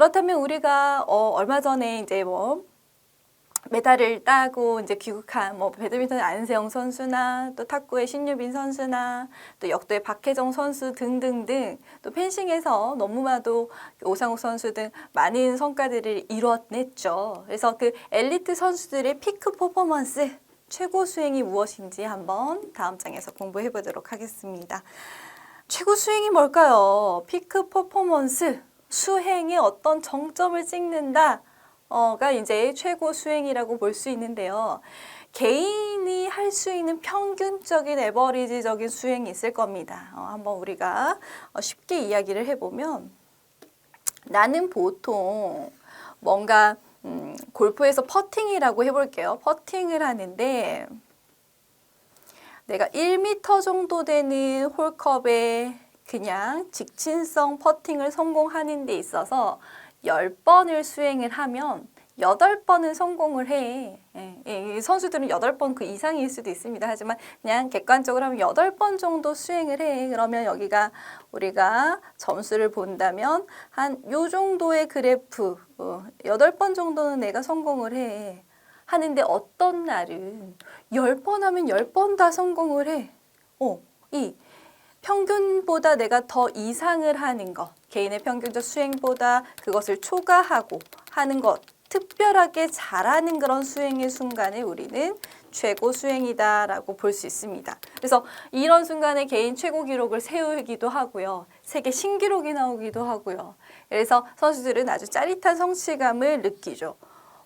그렇다면 우리가 어, 얼마 전에 이제 뭐 메달을 따고 이제 귀국한 뭐 배드민턴의 안세영 선수나 또 탁구의 신유빈 선수나 또 역도의 박혜정 선수 등등등 또 펜싱에서 너무나도 오상욱 선수 등 많은 성과들을 이뤄냈죠. 그래서 그 엘리트 선수들의 피크 퍼포먼스 최고 수행이 무엇인지 한번 다음 장에서 공부해 보도록 하겠습니다. 최고 수행이 뭘까요? 피크 퍼포먼스 수행의 어떤 정점을 찍는다. 어가 이제 최고 수행이라고 볼 수 있는데요. 개인이 할 수 있는 평균적인 에버리지적인 수행이 있을 겁니다. 어, 한번 우리가 어, 쉽게 이야기를 해보면 나는 보통 뭔가 음, 골프에서 퍼팅이라고 해볼게요. 퍼팅을 하는데 내가 1m 정도 되는 홀컵에 그냥 직진성 퍼팅을 성공하는 데 있어서 10번을 수행을 하면 8번은 성공을 해. 예, 예, 이 선수들은 8번 그 이상일 수도 있습니다. 하지만 그냥 객관적으로 하면 8번 정도 수행을 해. 그러면 여기가 우리가 점수를 본다면 한 요 정도의 그래프, 어, 8번 정도는 내가 성공을 해. 하는데 어떤 날은 10번 하면 10번 다 성공을 해. 어, 이 평균보다 내가 더 이상을 하는 것, 개인의 평균적 수행보다 그것을 초과하고 하는 것, 특별하게 잘하는 그런 수행의 순간에 우리는 최고 수행이다라고 볼 수 있습니다. 그래서 이런 순간에 개인 최고 기록을 세우기도 하고요. 세계 신기록이 나오기도 하고요. 그래서 선수들은 아주 짜릿한 성취감을 느끼죠.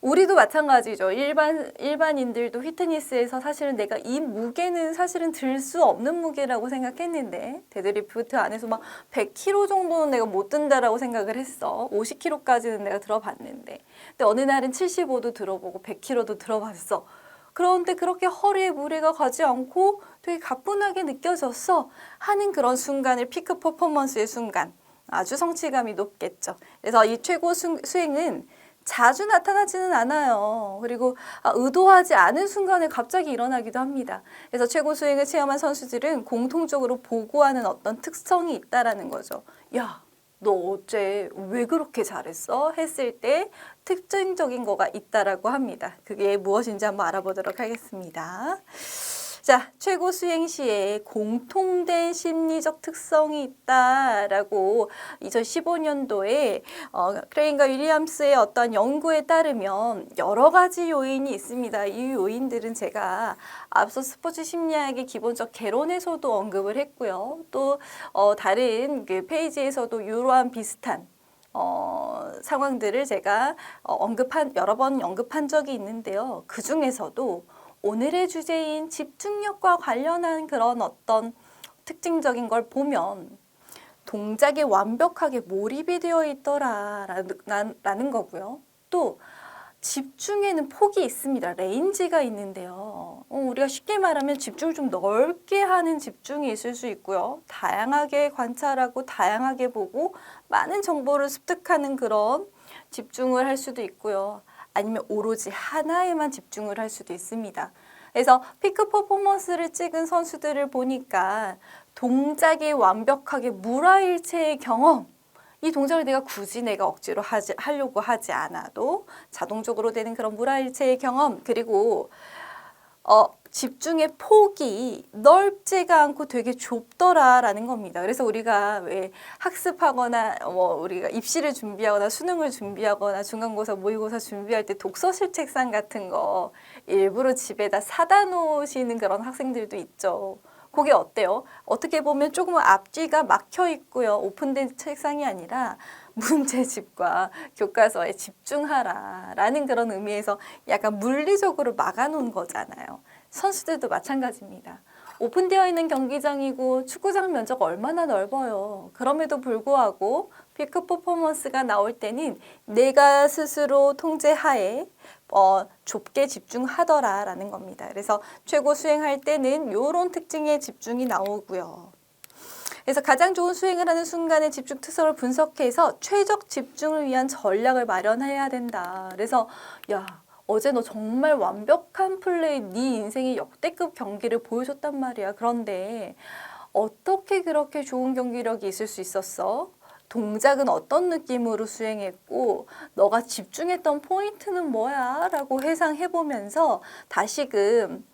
우리도 마찬가지죠. 일반 일반인들도 휘트니스에서 사실은 내가 이 무게는 사실은 들 수 없는 무게라고 생각했는데 데드리프트 안에서 막 100kg 정도는 내가 못 든다라고 생각을 했어. 50kg까지는 내가 들어봤는데, 근데 어느 날은 75도 들어보고 100kg도 들어봤어. 그런데 그렇게 허리에 무리가 가지 않고 되게 가뿐하게 느껴졌어 하는 그런 순간을 피크 퍼포먼스의 순간 아주 성취감이 높겠죠. 그래서 이 최고 수, 수행은 자주 나타나지는 않아요. 그리고 아, 의도하지 않은 순간에 갑자기 일어나기도 합니다. 그래서 최고 수행을 체험한 선수들은 공통적으로 보고하는 어떤 특성이 있다라는 거죠. 야, 너 어제 왜 그렇게 잘했어? 했을 때 특징적인 거가 있다라고 합니다. 그게 무엇인지 한번 알아보도록 하겠습니다. 자, 최고 수행 시에 공통된 심리적 특성이 있다라고 2015년도에 어, 크레인과 윌리엄스의 어떤 연구에 따르면 여러 가지 요인이 있습니다. 이 요인들은 제가 앞서 스포츠 심리학의 기본적 개론에서도 언급을 했고요. 또 어, 다른 그 페이지에서도 이러한 비슷한 어, 상황들을 제가 어, 언급한 여러 번 언급한 적이 있는데요. 그 중에서도 오늘의 주제인 집중력과 관련한 그런 어떤 특징적인 걸 보면 동작에 완벽하게 몰입이 되어 있더라라는 거고요. 또 집중에는 폭이 있습니다. 레인지가 있는데요. 어, 우리가 쉽게 말하면 집중을 좀 넓게 하는 집중이 있을 수 있고요. 다양하게 관찰하고 다양하게 보고 많은 정보를 습득하는 그런 집중을 할 수도 있고요. 아니면 오로지 하나에만 집중을 할 수도 있습니다. 그래서 피크 퍼포먼스를 찍은 선수들을 보니까 동작이 완벽하게 무라일체의 경험, 이 동작을 내가 굳이 내가 억지로 하지, 하려고 하지 않아도 자동적으로 되는 그런 무라일체의 경험, 그리고 어, 집중의 폭이 넓지가 않고 되게 좁더라라는 겁니다. 그래서 우리가 왜 학습하거나 뭐 우리가 입시를 준비하거나 수능을 준비하거나 중간고사 모의고사 준비할 때 독서실 책상 같은 거 일부러 집에다 사다 놓으시는 그런 학생들도 있죠. 그게 어때요? 어떻게 보면 조금 앞뒤가 막혀 있고요. 오픈된 책상이 아니라 문제집과 교과서에 집중하라 라는 그런 의미에서 약간 물리적으로 막아놓은 거잖아요. 선수들도 마찬가지입니다. 오픈되어 있는 경기장이고 축구장 면적 얼마나 넓어요. 그럼에도 불구하고 피크 퍼포먼스가 나올 때는 내가 스스로 통제하에 어, 좁게 집중하더라라는 겁니다. 그래서 최고 수행할 때는 이런 특징의 집중이 나오고요. 그래서 가장 좋은 수행을 하는 순간의 집중 특성을 분석해서 최적 집중을 위한 전략을 마련해야 된다. 그래서 야 어제 너 정말 완벽한 플레이, 네 인생의 역대급 경기를 보여줬단 말이야. 그런데 어떻게 그렇게 좋은 경기력이 있을 수 있었어? 동작은 어떤 느낌으로 수행했고 너가 집중했던 포인트는 뭐야? 라고 회상해 보면서 다시금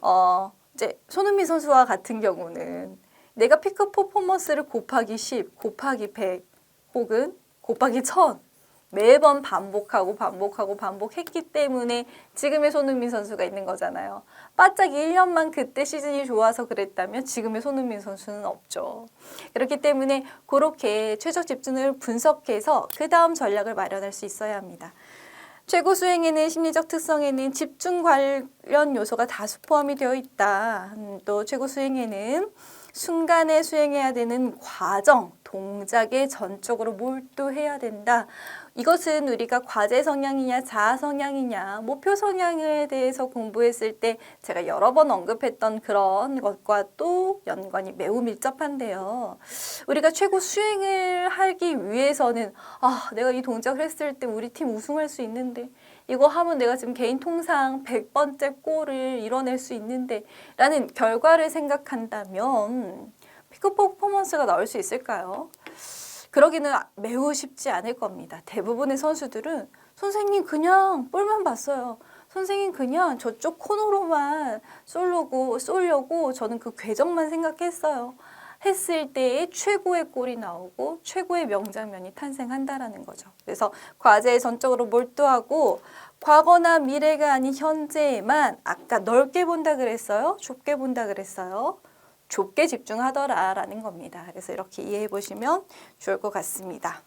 어 이제 손흥민 선수와 같은 경우는 내가 피크 퍼포먼스를 곱하기 10, 곱하기 100 혹은 곱하기 1000 매번 반복하고 반복하고 반복했기 때문에 지금의 손흥민 선수가 있는 거잖아요. 바짝 1년만 그때 시즌이 좋아서 그랬다면 지금의 손흥민 선수는 없죠. 그렇기 때문에 그렇게 최적 집중을 분석해서 그 다음 전략을 마련할 수 있어야 합니다. 최고 수행에는 심리적 특성에는 집중 관련 요소가 다수 포함이 되어 있다. 음, 또 최고 수행에는 순간에 수행해야 되는 과정, 동작에 전적으로 몰두해야 된다. 이것은 우리가 과제 성향이냐 자아 성향이냐 목표 성향에 대해서 공부했을 때 제가 여러 번 언급했던 그런 것과 또 연관이 매우 밀접한데요. 우리가 최고 수행을 하기 위해서는 아 내가 이 동작을 했을 때 우리 팀 우승할 수 있는데 이거 하면 내가 지금 개인 통상 100번째 골을 이뤄낼 수 있는데 라는 결과를 생각한다면 피크 퍼포먼스가 나올 수 있을까요? 그러기는 매우 쉽지 않을 겁니다. 대부분의 선수들은 선생님 그냥 볼만 봤어요. 선생님 그냥 저쪽 코너로만 쏠려고 쏠려고 저는 그 궤적만 생각했어요. 했을 때의 최고의 골이 나오고 최고의 명장면이 탄생한다라는 거죠. 그래서 과제에 전적으로 몰두하고 과거나 미래가 아닌 현재에만 아까 넓게 본다 그랬어요. 좁게 본다 그랬어요. 좁게 집중하더라라는 겁니다. 그래서 이렇게 이해해 보시면 좋을 것 같습니다.